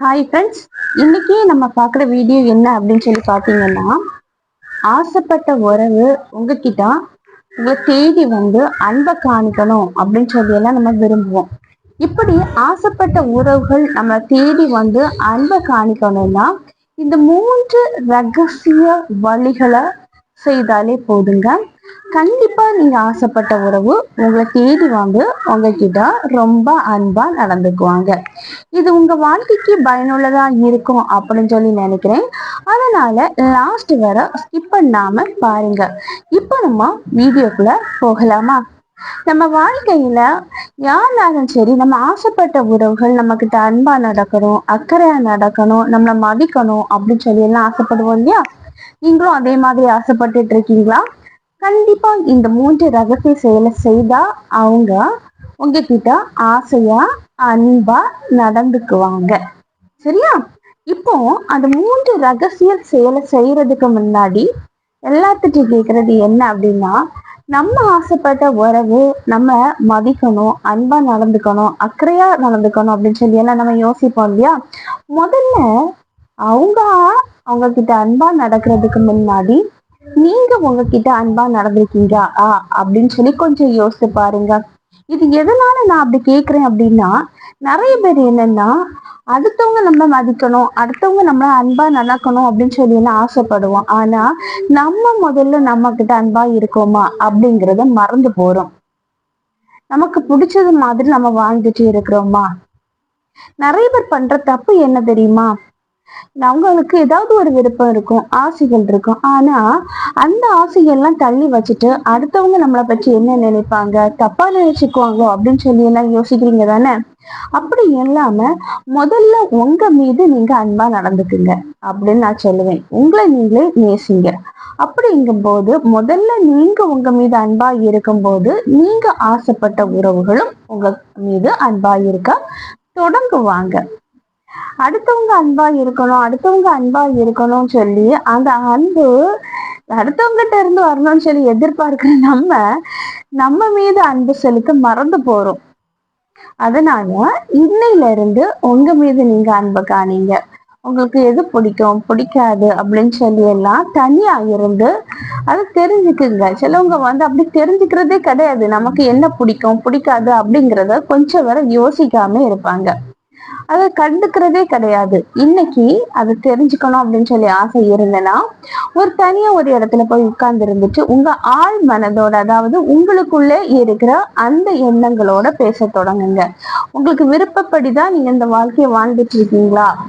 Hi friends இன்னைக்கு நம்ம பார்க்குற வீடியோ என்ன அப்படின்னு சொல்லி பார்த்தீங்கன்னா ஆசைப்பட்ட உறவு உங்ககிட்ட உங்களை தேடி வந்து அன்பை காணிக்கணும் அப்படின்னு சொல்லி எல்லாம் நம்ம விரும்புவோம். இப்படி ஆசைப்பட்ட உறவுகள் நம்ம தேடி வந்து அன்பை காணிக்கணும்னா இந்த மூன்று ரகசிய வழிகளை செய்தாலே போதுங்க. கண்டிப்பா நீங்க ஆசைப்பட்ட உறவு உங்களை தேடி வந்து உங்ககிட்ட ரொம்ப அன்பா நடந்துக்குவாங்க. இது உங்க வாழ்க்கைக்கு பயனுள்ளதா இருக்கும் அப்படின்னு சொல்லி நினைக்கிறேன். அதனால லாஸ்ட் வர ஸ்கிப் பண்ணாம பாருங்க. இப்போ நம்ம வீடியோக்குள்ள போகலாமா? நம்ம வாழ்க்கையில யாருனாலும் சரி நம்ம ஆசைப்பட்ட உறவுகள் நம்ம கிட்ட அன்பா நடக்கணும் அக்கறையா நடக்கணும் நம்மளை மதிக்கணும் அப்படின்னு சொல்லி எல்லாம் ஆசைப்படுவோம் இல்லையா? நீங்களும் அதே மாதிரி ஆசைப்பட்டுட்டு இருக்கீங்களா? கண்டிப்பா இந்த மூன்று ரகசிய செயலை செய்தா அவங்க உங்ககிட்ட ஆசையா அன்பா நடந்துக்குவாங்க. சரியா? இப்போ அந்த மூன்று ரகசிய செயலை செய்யறதுக்கு முன்னாடி எல்லாத்துட்டும் கேக்குறது என்ன அப்படின்னா நம்ம ஆசைப்பட்ட உறவு நம்ம மதிக்கணும் அன்பா நடந்துக்கணும் அக்கறையா நடந்துக்கணும் அப்படின்னு சொல்லி எல்லாம் நம்ம யோசிப்போம் இல்லையா? முதல்ல அவங்க அவங்க கிட்ட அன்பா நடக்கிறதுக்கு முன்னாடி நீங்க உங்ககிட்ட அன்பா நடந்திருக்கீங்க ஆ அப்படின்னு சொல்லி கொஞ்சம் யோசிச்சு பாருங்க. இது எதனால நான் அப்படி கேக்குறேன் அப்படின்னா நிறைய பேர் என்னன்னா அடுத்தவங்க நம்ம மதிக்கணும் அடுத்தவங்க நம்மள அன்பா நடக்கணும் அப்படின்னு சொல்லி எல்லாம் ஆசைப்படுவோம். ஆனா நம்ம முதல்ல நம்ம கிட்ட அன்பா இருக்கோமா அப்படிங்கிறத மறந்து போறோம். நமக்கு பிடிச்சது மாதிரி நம்ம வாழ்ந்துட்டு இருக்கிறோமா? நிறைய பேர் பண்ற தப்பு என்ன தெரியுமா? அவங்களுக்கு ஏதாவது ஒரு விருப்பம் இருக்கும் ஆசைகள் இருக்கும். ஆனா அந்த ஆசைகள்லாம் தள்ளி வச்சுட்டு அடுத்தவங்க நம்மளை பற்றி என்ன நினைப்பாங்க? தப்பா நினைச்சுக்குவாங்களோ அப்படின்னு சொல்லி எல்லாம் யோசிக்கிறீங்க தானே? அப்படி இல்லாம முதல்ல உங்க மீது நீங்க அன்பா நடந்துக்குங்க அப்படின்னு நான் சொல்லுவேன். உங்களை நீங்களே நேசிங்க. அப்படிங்கும் போது முதல்ல நீங்க உங்க மீது அன்பா இருக்கும் போது நீங்க ஆசைப்பட்ட உறவுகளும் உங்க மீது அன்பா இருக்க தொடங்குவாங்க. அடுத்தவங்க அன்பா இருக்கணும் அடுத்தவங்க அன்பா இருக்கணும்னு சொல்லி அந்த அன்பு அடுத்தவங்கிட்ட இருந்து வரணும்னு சொல்லி எதிர்பார்க்கிற நம்ம நம்ம மீது அன்பு செலுத்த மறந்து போறோம். அதனால இன்னையில இருந்து உங்க மீது நீங்க அன்பை காணீங்க. உங்களுக்கு எது பிடிக்கும் பிடிக்காது அப்படின்னு சொல்லி எல்லாம் தனியா இருந்து அதை தெரிஞ்சுக்குங்க. சிலவங்க வந்து அப்படி தெரிஞ்சுக்கிறதே கிடையாது. நமக்கு என்ன பிடிக்கும் பிடிக்காது அப்படிங்கிறத கொஞ்சம் வரை யோசிக்காம இருப்பாங்க. அதை கண்டுக்கிறதே கிடையாது. இன்னைக்கு அதை தெரிஞ்சுக்கணும் அப்படின்னு சொல்லி ஆசை இருந்தேன்னா ஒரு தனியா ஒரு இடத்துல போய் உட்கார்ந்து இருந்துட்டு உங்க ஆள் மனதோட அதாவது உங்களுக்குள்ளே இருக்கிற அந்த எண்ணங்களோட பேச தொடங்குங்க. உங்களுக்கு விருப்பப்படிதான் நீங்க இந்த வாழ்க்கையை வாழ்ந்துட்டு இருக்கீங்களா?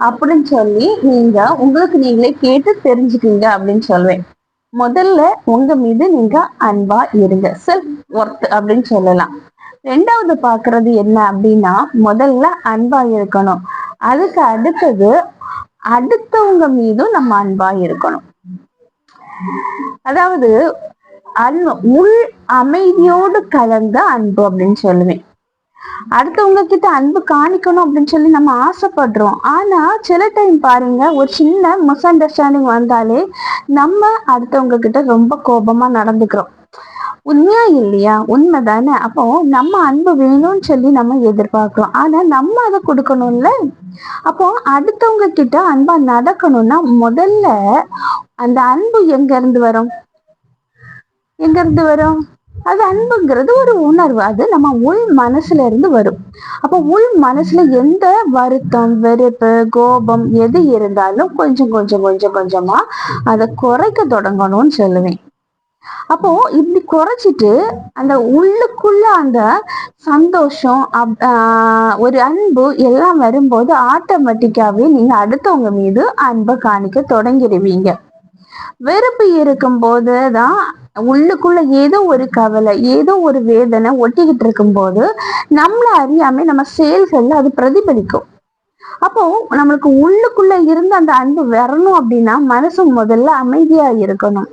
அப்படின்னு சொல்லி நீங்க உங்களுக்கு நீங்களே கேட்டு தெரிஞ்சுக்கீங்க அப்படின்னு சொல்லுவேன் முதல்ல உங்க மீது நீங்க அன்பா இருங்க. செல்ஃப் ஒர்த் அப்படின்னு சொல்லலாம். ரெண்டாவது பாக்குறது என்ன அப்படின்னா முதல்ல அன்பா இருக்கணும். அதுக்கு அடுத்தது அடுத்தவங்க மீதும் நம்ம அன்பா இருக்கணும். அதாவது அன்பு உள் அமைதியோடு கலந்த அன்பு அப்படின்னு சொல்லுவேன். அடுத்தவங்க கிட்ட அன்பு காணிக்கணும் அப்படின்னு சொல்லி நம்ம ஆசைப்படுறோம். ஆனா சில டைம் பாருங்க ஒரு சின்ன மிஸ் அண்டர்ஸ்டாண்டிங் வந்தாலே நம்ம அடுத்தவங்க கிட்ட ரொம்ப கோபமா நடந்துக்கிறோம். உண்மையா இல்லையா? உண்மை தானே அப்போ நம்ம அன்பு வேணும்னு சொல்லி நம்ம எதிர்பார்க்கிறோம். ஆனா நம்ம அதை கொடுக்கணும்ல? அப்போ அடுத்தவங்க கிட்ட அன்பா நடக்கணும்னா முதல்ல அந்த அன்பு எங்க இருந்து வரும்? எங்க இருந்து வரும்? அது அன்புங்கிறது ஒரு உணர்வு. அது நம்ம உள் மனசுல இருந்து வரும். அப்போ உள் மனசுல எந்த வருத்தம் வெறுப்பு கோபம் எது இருந்தாலும் கொஞ்சம் கொஞ்சம் கொஞ்சம் கொஞ்சமா அதை குறைக்க தொடங்கணும்னு சொல்லுவேன். அப்போ இப்படி குறைச்சிட்டு அந்த உள்ளுக்குள்ள அந்த சந்தோஷம் ஒரு அன்பு எல்லாம் வரும்போது ஆட்டோமேட்டிக்காவே நீங்க அடுத்தவங்க மீது அன்பை காணிக்க தொடங்கிடுவீங்க. வெறுப்பு இருக்கும் போதுதான் உள்ளுக்குள்ள ஏதோ ஒரு கவலை ஏதோ ஒரு வேதனை ஒட்டிக்கிட்டு இருக்கும் போது நம்மள அறியாம நம்ம செயல்கள்ல அது பிரதிபலிக்கும். அப்போ நம்மளுக்கு உள்ளுக்குள்ள இருந்து அந்த அன்பு வரணும் அப்படின்னா மனசு முதல்ல அமைதியா இருக்கணும்.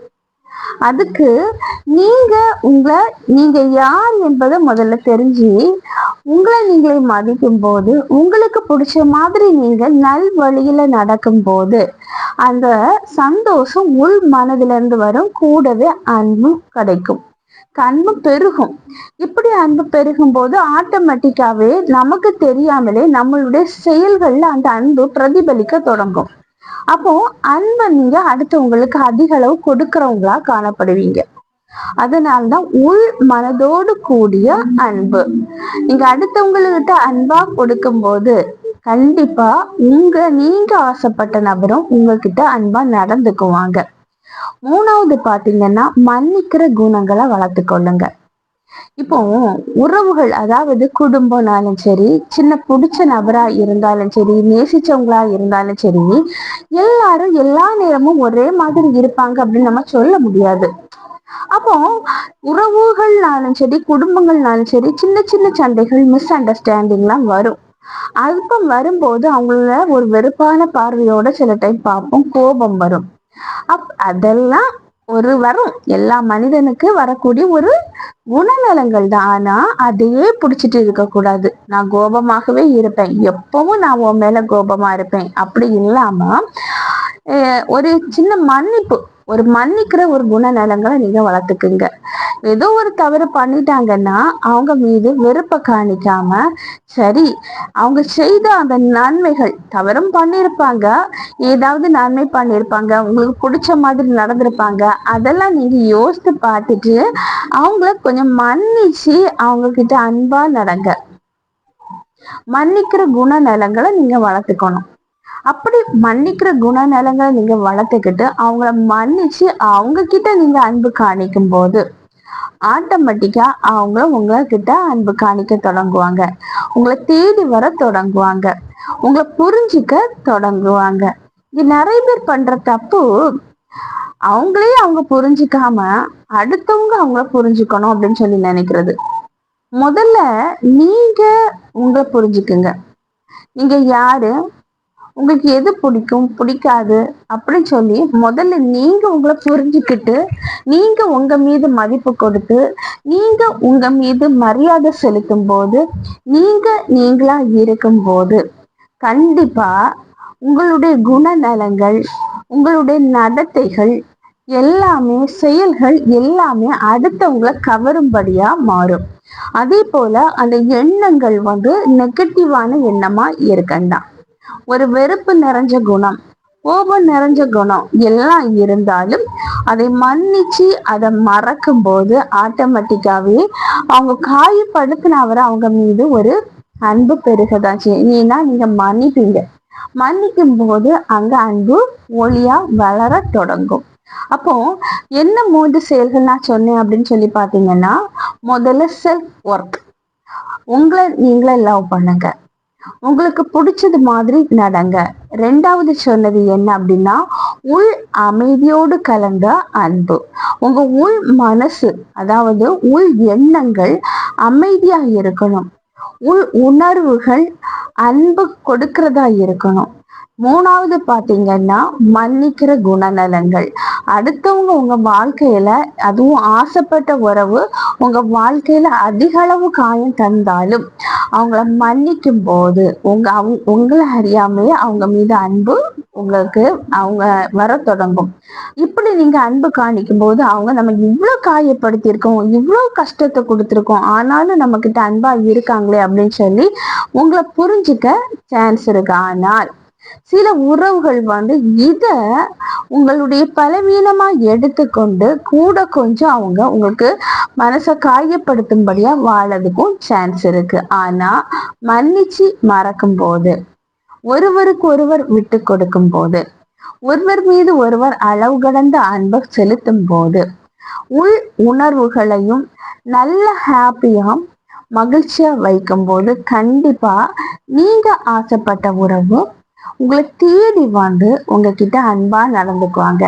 அதுக்கு நீங்க உங்களை நீங்க யார் என்பதை முதல்ல தெரிஞ்சு உங்களை நீங்களே மதிக்கும் போது உங்களுக்கு பிடிச்ச மாதிரி நீங்க நல் வழியில நடக்கும் போது அந்த சந்தோஷம் உள் மனதிலிருந்து வரும் கூடவே அன்பும் கிடைக்கும். அன்பு பெருகும். இப்படி அன்பு பெருகும் போது ஆட்டோமேட்டிக்காவே நமக்கு தெரியாமலே நம்மளுடைய செயல்கள்ல அந்த அன்பு பிரதிபலிக்க தொடங்கும். அப்போ அன்பை நீங்க அடுத்தவங்களுக்கு அதிக அளவு கொடுக்கறவங்களா காணப்படுவீங்க. அதனால்தான் உள் மனதோடு கூடிய அன்பு. நீங்க அடுத்தவங்ககிட்ட அன்பா கொடுக்கும் போது கண்டிப்பா உங்க நீங்க ஆசைப்பட்ட நபரும் உங்ககிட்ட அன்பா நடந்துக்குவாங்க. மூணாவது பாத்தீங்கன்னா மன்னிக்கிற குணங்களை வளர்த்துக்கொள்ளுங்க இப்போ உறவுகள் அதாவது குடும்பம்னாலும் சரி சின்ன பிடிச்ச நபரா இருந்தாலும் சரி நேசிச்சவங்களா இருந்தாலும் சரி எல்லாரும் எல்லா நேரமும் ஒரே மாதிரி இருப்பாங்க அப்படின்னு நம்ம சொல்ல முடியாது. அப்போ உறவுகள்னாலும் சரி குடும்பங்கள்னாலும் சரி சின்ன சின்ன சண்டைகள் மிஸ் அண்டர்ஸ்டாண்டிங்லாம் வரும். அல்பம் வரும்போது அவங்கள ஒரு வெறுப்பான பார்வையோட சில டைம் பார்ப்போம் கோபம் வரும். அப் அதெல்லாம் ஒரு வரும். எல்லா மனிதனுக்கு வரக்கூடிய ஒரு குணநலங்கள் தான். ஆனா அதையே பிடிச்சிட்டு இருக்க கூடாது நான் கோபமாகவே இருப்பேன். எப்பவும் நான் உன் மேல கோபமா இருப்பேன். அப்படி இல்லாம ஒரு சின்ன மன்னிப்பு ஒரு மன்னிக்கிற ஒரு குணநலங்களை நீங்க வளர்த்துக்குங்க. ஏதோ ஒரு தவறு பண்ணிட்டாங்கன்னா அவங்க மீது வெறுப்பை காணிக்காம சரி அவங்க செய்த அந்த நன்மைகள் தவறும் பண்ணியிருப்பாங்க ஏதாவது நன்மை பண்ணியிருப்பாங்க உங்களுக்கு பிடிச்ச மாதிரி நடந்திருப்பாங்க அதெல்லாம் நீங்க யோசித்து பார்த்துட்டு அவங்கள கொஞ்சம் மன்னிச்சு அவங்க கிட்ட அன்பா நடங்க. மன்னிக்கிற குணநலங்களை நீங்க வளர்த்துக்கணும். அப்படி மன்னிக்கிற குணநலங்களை நீங்க வளர்த்துக்கிட்டு அவங்கள மன்னிச்சு அவங்க கிட்ட நீங்க அன்பு காணிக்கும் போது ஆட்டோமேட்டிக்கா அவங்கள உங்ககிட்ட அன்பு காணிக்க தொடங்குவாங்க. உங்களை தேடி வர தொடங்குவாங்க. உங்களை புரிஞ்சிக்க தொடங்குவாங்க. இது நிறைய பேர் பண்ற தப்பு அவங்களே அவங்க புரிஞ்சுக்காம அடுத்தவங்க அவங்கள புரிஞ்சுக்கணும் அப்படின்னு சொல்லி நினைக்கிறது. முதல்ல நீங்க உங்களை புரிஞ்சுக்குங்க. நீங்க யாரு? உங்களுக்கு எது பிடிக்கும்? பிடிக்காது. அப்படின்னு சொல்லி முதல்ல நீங்க உங்களை புரிஞ்சுக்கிட்டு நீங்க உங்க மீது மதிப்பு கொடுத்து நீங்க உங்க மீது மரியாதை செலுத்தும் போது நீங்க நீங்களா இருக்கும் போது கண்டிப்பா உங்களுடைய குணநலங்கள் உங்களுடைய நடத்தைகள் எல்லாமே செயல்கள் எல்லாமே அடுத்தவங்களை கவரும்படியா மாறும். அதே போல அந்த எண்ணங்கள் வந்து நெகட்டிவான எண்ணமா இருக்கண்டாம். ஒரு வெறுப்பு நிறைஞ்ச குணம் கோபம் நிறைஞ்ச குணம் எல்லாம் இருந்தாலும் அதை மன்னிச்சு அதை மறக்கும் போது ஆட்டோமேட்டிக்காவே அவங்க காயப்படுத்தினவரை அவங்க மீது ஒரு அன்பு பெருகதா ஏன்னா நீங்க மன்னிப்பீங்க. மன்னிக்கும் போது அங்க அன்பு ஒளியா வளர தொடங்கும். அப்போ என்ன மூன்று செயல்கள் நான் சொன்னேன் அப்படின்னு சொல்லி பாத்தீங்கன்னா முதல்ல செல்ஃப் ஒர்க் உங்களை நீங்களே லவ் பண்ணுங்க. உங்களுக்கு பிடிச்சது மாதிரி நடங்க. ரெண்டாவது சொன்னது என்ன அப்படின்னா உள் அமைதியோடு கலந்த அன்பு. உங்க உள் மனசு அதாவது உள் எண்ணங்கள் அமைதியா இருக்கணும். உள் உணர்வுகள் அன்பு கொடுக்கிறதா இருக்கணும். மூணாவது பாத்தீங்கன்னா மன்னிக்கிற குணநலங்கள் அடுத்தவங்க உங்க வாழ்க்கையில அதுவும் ஆசைப்பட்ட உறவு உங்க வாழ்க்கையில அதிக அளவு காயம் தந்தாலும் அவங்கள மன்னிக்கும் போது உங்க அவங்க உங்களை அறியாமையே அவங்க மீது அன்பு உங்களுக்கு அவங்க வர தொடங்கும். இப்படி நீங்க அன்பு காணிக்கும் போது அவங்க நம்ம இவ்வளவு காயப்படுத்தியிருக்கோம் இவ்வளவு கஷ்டத்தை கொடுத்துருக்கோம் ஆனாலும் நம்ம கிட்ட அன்பா இருக்காங்களே அப்படின்னு சொல்லி உங்களை புரிஞ்சுக்க சான்ஸ் இருக்கு. ஆனால் சில உறவுகள் வந்து இத உங்களுடைய பலவீனமா எடுத்துக்கொண்டு கூட கொஞ்சம் அவங்க உங்களுக்கு மனசை காயப்படுத்தும்படியா வாழறதுக்கும் சான்ஸ் இருக்கு. ஆனா மன்னிச்சு மறக்கும் போது ஒருவருக்கு ஒருவர் விட்டு கொடுக்கும் போது ஒருவர் மீது ஒருவர் அளவு கடந்த அன்பை செலுத்தும் போது உள் உணர்வுகளையும் நல்ல ஹாப்பியா மகிழ்ச்சியா வைக்கும் போது கண்டிப்பா நீங்க ஆசைப்பட்ட உறவு உங்களை தேடி வந்து உங்ககிட்ட அன்பா நடந்துக்குவாங்க.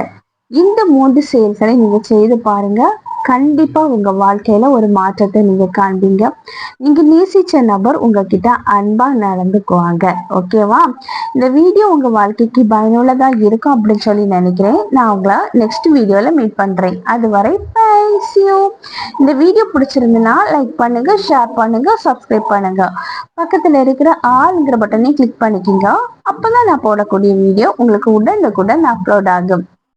இந்த மூன்று செயல்களை நீங்க செய்து பாருங்க. கண்டிப்பா உங்க வாழ்க்கையில ஒரு மாற்றத்தை நீங்க காண்பீங்க. நீங்க நேசிச்ச நபர் உங்ககிட்ட அன்பா நடந்துக்குவாங்க. ஓகேவா இந்த வீடியோ உங்க வாழ்க்கைக்கு பயனுள்ளதா இருக்கும் அப்படின்னு சொல்லி நினைக்கிறேன். நான் உங்களை நெக்ஸ்ட் வீடியோல மீட் பண்றேன். அதுவரை யூ இந்த வீடியோ பிடிச்சிருந்துன்னா லைக் பண்ணுங்க ஷேர் பண்ணுங்க சப்ஸ்கிரைப் பண்ணுங்க. பக்கத்துல இருக்கிற ஆளுங்கிற பட்டனை கிளிக் பண்ணிக்கிங்க. அப்பதான் நான் போடக்கூடிய வீடியோ உங்களுக்கு உடனுக்குடன் அப்லோட் ஆகும்.